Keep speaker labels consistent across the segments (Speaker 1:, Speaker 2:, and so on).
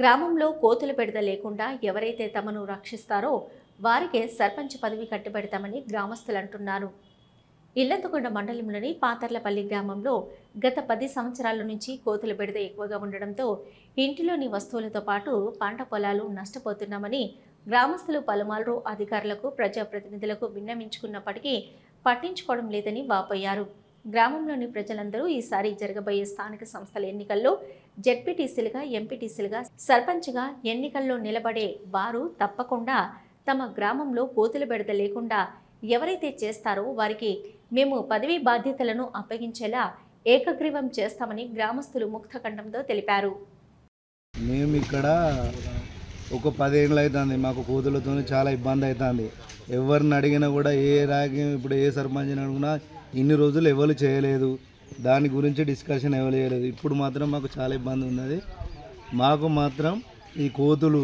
Speaker 1: గ్రామంలో కోతుల బెడద లేకుండా ఎవరైతే తమను రక్షిస్తారో వారికే సర్పంచ్ పదవి కట్టుబెడతామని గ్రామస్తులు అంటున్నారు. ఇల్లంతకొండ మండలంలోని పాతర్లపల్లి గ్రామంలో గత పది సంవత్సరాల నుంచి కోతుల బెడద ఎక్కువగా ఉండడంతో ఇంటిలోని వస్తువులతో పాటు పంట పొలాలు నష్టపోతున్నామని గ్రామస్తులు పలుమార్లు అధికారులకు ప్రజాప్రతినిధులకు విన్నవించుకున్నప్పటికీ పట్టించుకోవడం లేదని వాపోయారు. గ్రామంలోని ప్రజలందరూ ఈసారి జరగబోయే స్థానిక సంస్థల ఎన్నికల్లో జెడ్పీటీసీలుగా ఎంపీటీసీలుగా సర్పంచ్గా ఎన్నికల్లో నిలబడే వారు తప్పకుండా తమ గ్రామంలో కోతుల బెడద లేకుండా ఎవరైతే చేస్తారో వారికి మేము పదవీ బాధ్యతలను అప్పగించేలా ఏకగ్రీవం చేస్తామని గ్రామస్తులు ముక్తఖండంతో తెలిపారు.
Speaker 2: మేము ఇక్కడ ఒక పదేళ్ళు అవుతుంది మాకు కోతులతో చాలా ఇబ్బంది అవుతుంది ఎవరిని అడిగినా కూడా ఏ రాగి ఇప్పుడు ఏ సర్పంచ్ని అడిగినా ఇన్ని రోజులు ఎవరు చేయలేదు. దాని గురించి డిస్కషన్ ఎవరు చేయలేదు. ఇప్పుడు మాత్రం మాకు చాలా ఇబ్బంది ఉన్నది. మాకు మాత్రం ఈ కోతులు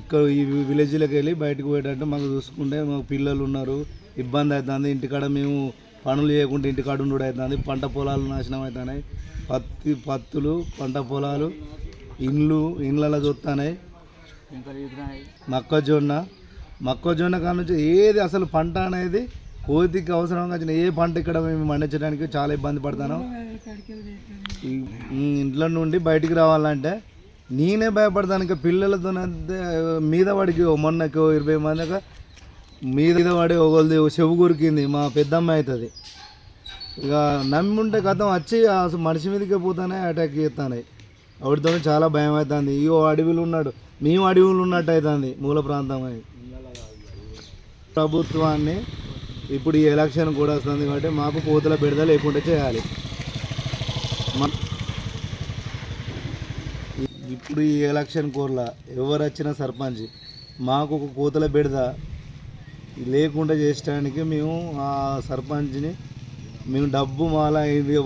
Speaker 2: ఇక్కడ ఈ విలేజ్లోకి వెళ్ళి బయటకు పోయేటట్టు మాకు చూసుకుంటే మాకు పిల్లలు ఉన్నారు. ఇబ్బంది అవుతుంది ఇంటికాడ మేము పనులు చేయకుండా ఇంటికాడ ఉండు అవుతుంది పంట పొలాలు నాశనం అవుతున్నాయి పత్తి పత్తులు పంట పొలాలు ఇండ్లు ఇండ్లలో చూస్తున్నాయి మొక్కజొన్న మొక్కజొన్న కాడ నుంచి ఏది అసలు పంట అనేది కోతికి అవసరంగా వచ్చిన ఏ పంట ఇక్కడ మేము పండించడానికి చాలా ఇబ్బంది పడతాను. ఇంట్లో నుండి బయటికి రావాలంటే నేనే భయపడతాను. ఇంకా పిల్లలతో మీద పడికి మొన్నకి ఓ ఇరవై మంది మీద పడి ఒకళ్ళది చెవు కొరికింది. మా పెద్దమ్మ అవుతుంది. ఇక నమ్మి ఉంటే కథం వచ్చి అసలు మనిషి మీదకే పోతానే అటాక్ చేస్తాను. ఆవిడతో చాలా భయం అవుతుంది. ఇగో అడవిలో ఉన్నాడు. మేము అడవిలో ఉన్నట్టు అవుతుంది మూల ప్రాంతం అని. ప్రభుత్వాన్ని ఇప్పుడు ఈ ఎలక్షన్ కూడా వస్తుంది కాబట్టి మాకు కోతుల బిడద లేకుండా చేయాలి. ఇప్పుడు ఈ ఎలక్షన్ కోర్ల ఎవరు వచ్చిన సర్పంచ్ మాకు ఒక కోతుల బెడద లేకుండా చేసడానికి మేము ఆ సర్పంచ్ని మేము డబ్బు మాల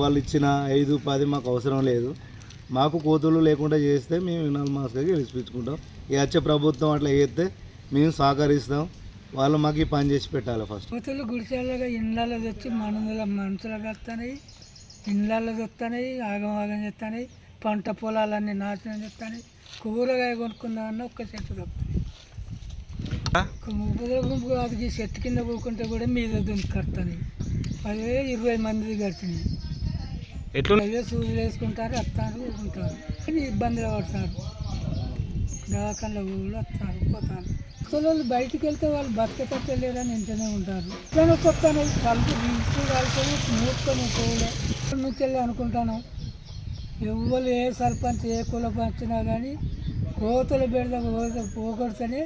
Speaker 2: వాళ్ళు ఇచ్చిన ఐదు పది మాకు అవసరం లేదు. మాకు కోతులు లేకుండా చేస్తే మేము నాలుగు మాస్గా గెలిపించుకుంటాం. ఈ వచ్చే ప్రభుత్వం అట్లా చేస్తే మేము సహకరిస్తాం. వాళ్ళు మాకు ఈ పని చేసి పెట్టాలి ఫస్ట్
Speaker 3: కోతులు గుడిసెలుగా ఇండ్లలో తెచ్చి మనముల మనుషులకు వస్తున్నాయి ఇండ్లలో తెస్తున్నాయి ఆగం ఆగం చేస్తున్నాయి పంట పొలాలన్నీ నాశనం చేస్తున్నాయి కూరగాయ కొనుక్కుందామన్నా ఒక్క చెట్టు తప్పుతుంది ముప్పై అది చెట్టు కింద పోకుంటే కూడా మీద దుంకడుతున్నాయి అదే ఇరవై మంది కట్టినాయి అదే సూదులు వేసుకుంటారు వస్తారు కానీ ఇబ్బందులు పడతారు. దవాఖానలో కూడా పోతారు. అసలు వాళ్ళు బయటికి వెళ్తే వాళ్ళు బతకతట్టే లేదని ఇంటనే ఉంటారు. ఇట్లనే చెప్తాను తలుపు తీసి కాల్చుకొని మూసుకొని పోలే నుంచి వెళ్ళి అనుకుంటాను. ఎవరు ఏ సర్పంచ్ ఏ కులం వచ్చినా కానీ కోతలు పోతే పోగొడితేనే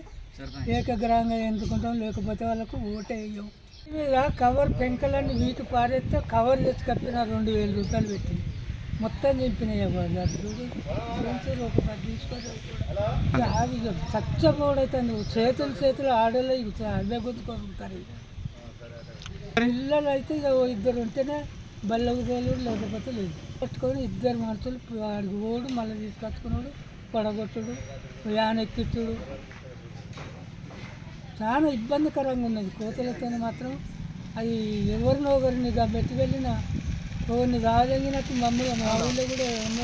Speaker 3: ఏకగ్రహంగా ఎందుకుంటాం లేకపోతే వాళ్ళకు ఓటే వేయం మీద కవర్ పెంకలన్నీ వీటి పారేస్తే కవర్ తెచ్చి కప్పిన రెండు వేల రూపాయలు పెట్టి మొత్తం అది ఇక అది ఇక చచ్చబోడైతుంది చేతులు చేతులు ఆడలే అదే గుర్తుకుంటారు పిల్లలు అయితే ఇక ఓ ఇద్దరు ఉంటేనే బల్లకు తేలుడు లేకపోతే లేదు. పట్టుకొని ఇద్దరు మనుషులు వాడికి ఓడు మళ్ళీ తీసుకొచ్చుకున్నాడు పడగొట్టుడు యాన్ ఎక్కించుడు చాలా ఇబ్బందికరంగా ఉన్నది కోతలతో మాత్రం. అవి ఎవరినో ఒకరిని పెట్టి వెళ్ళిన కొన్ని రాజంగినట్టు మమ్మల్ని మా ఊళ్ళో కూడా ఉన్న